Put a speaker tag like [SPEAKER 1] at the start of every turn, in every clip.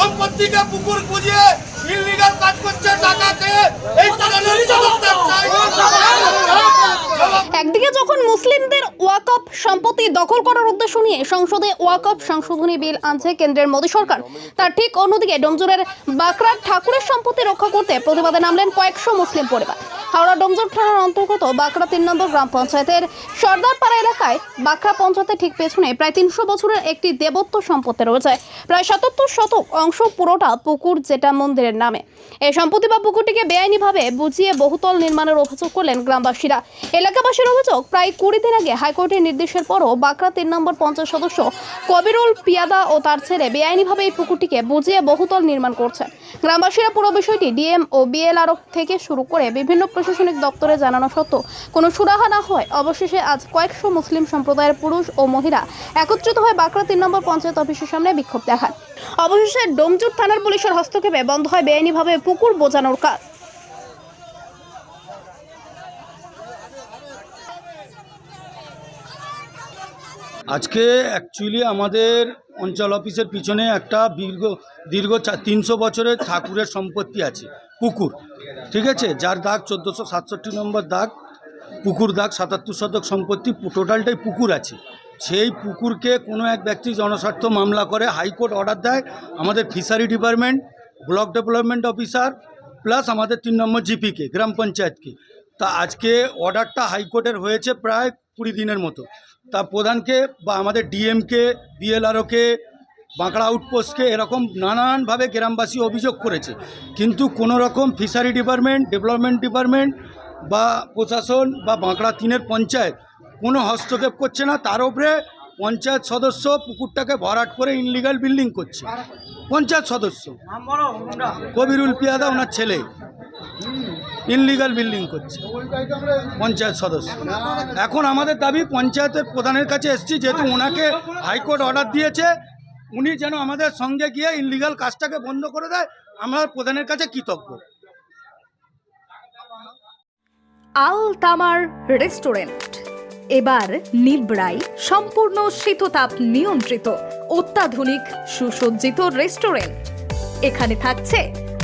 [SPEAKER 1] সম্পত্তিকে পুকুর বুঝিয়ে ইলিগাল কাজ করছে, টাকা খেয়ে এই
[SPEAKER 2] একদিকে যখন মুসলিমদের ওয়াকফ সম্পত্তি দখল করার উদ্দেশ্য নিয়ে সংসদে ওয়াকফ সংশোধনী বিল আনছে কেন্দ্রের মোদী সরকার, তার ঠিক অন্যদিকে ডোমজুরের বাঁকড়ার ঠাকুরের সম্পত্তি রক্ষা করতে প্রতিবাদে নামলেন কয়েকশো মুসলিম পরিবার। হাওড়া ডোমজুর থানার অন্তর্গত বাঁকড়া তিন নম্বর গ্রাম পঞ্চায়েতের সর্দারপাড়া এলাকায় বাঁকড়া পঞ্চায়েতের ঠিক পেছনে প্রায় তিনশো বছরের একটি দেবত্ব সম্পত্তি রয়েছে। প্রায় সাতাত্তর শতক অংশ পুরোটা পুকুর যেটা মন্দিরের নামে। এই সম্পত্তি বা পুকুরটিকে বেআইনিভাবে বুঝিয়ে বহুতল নির্মাণের অভিযোগ করলেন গ্রামবাসীরা। এলাকাবাসীর অভিযোগ, প্রায় কুড়ি দিন আগে হাইকোর্টের নির্দেশের পরও বাঁকড়া তিন নম্বর পঞ্চায়েত সদস্য কবিরুল পিয়াদা ও তার ছেলে বেআইনিভাবে এই পুকুরটিকে বুঝিয়ে বহুতল নির্মাণ করছে। গ্রামবাসীরা পুরো বিষয়টি ডিএম ও বিএলআরও থেকে শুরু করে বিভিন্ন প্রশাসনিক দপ্তরে জানানো সত্ত্বেও কোনো সুরাহা না হয় অবশেষে আজ কয়েকশো মুসলিম সম্প্রদায়ের পুরুষ ও মহিলা একত্রিত হয়ে বাঁকড়া তিন নম্বর পঞ্চায়েত অফিসের সামনে বিক্ষোভ দেখান। অবশেষে ডোমজুট থানার পুলিশের হস্তক্ষেপে বন্ধ হয় বেআইনিভাবে পুকুর বোঝানোর কাজ।
[SPEAKER 3] আজকে অ্যাকচুয়ালি আমাদের অঞ্চল অফিসের পিছনে একটা দীর্ঘ দীর্ঘ তিনশো বছরের ঠাকুরের সম্পত্তি আছে, পুকুর, ঠিক আছে? যার দাগ চোদ্দোশো সাতষট্টি নম্বর দাগ, পুকুর দাগ সাতাত্তর শতক সম্পত্তি টোটালটাই পুকুর আছে। সেই পুকুরকে কোনো এক ব্যক্তি জনস্বার্থ মামলা করে, হাইকোর্ট অর্ডার দেয়, আমাদের fishery department block development officer plus আমাদের তিন নম্বর জিপিকে গ্রাম পঞ্চায়েতকে। তা আজকে অর্ডারটা হাইকোর্টের হয়েছে প্রায় কুড়ি দিনের মতো। তা প্রধানকে বা আমাদের ডিএমকে বিএলআরওকে বাঁকড়া আউটপোস্টকে এরকম নানানভাবে গ্রামবাসী অভিযোগ করেছে। কিন্তু কোনো রকম ফিশারি ডিপার্টমেন্ট ডেভেলপমেন্ট ডিপার্টমেন্ট বা প্রশাসন বা বাঁকড়া তিনের পঞ্চায়েত কোনো হস্তক্ষেপ করছে না। তার উপরে পঞ্চায়েত সদস্য পুকুরটাকে ভরাট করে ইনলিগাল বিল্ডিং করছে। পঞ্চায়েত সদস্য। কবিরুল পিয়াদা ওনার ছেলে। ইনলিগাল বিল্ডিং করছে, পঞ্চায়েত সদস্য। এখন আমাদের দাবি, পঞ্চায়েতের প্রধানের কাছে এসেছি, যেহেতু ওনাকে হাইকোর্ট অর্ডার দিয়েছে, উনি যেন আমাদের সঙ্গে গিয়ে ইনলিগাল কাজটাকে বন্ধ করে দেয়, আমরা প্রধানের কাছে কৃতজ্ঞ।
[SPEAKER 4] আল তামার রেস্টুরেন্ট। এবার নিবড়াই সম্পূর্ণ শীততাপ নিয়ন্ত্রিত, অত্যাধুনিক, সুসজ্জিত রেস্টুরেন্ট। এখানে থাকছে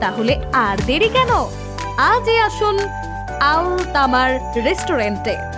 [SPEAKER 4] তাহলে আর দেরি কেন? আজই আসুন আল তামার রেস্টুরেন্টে।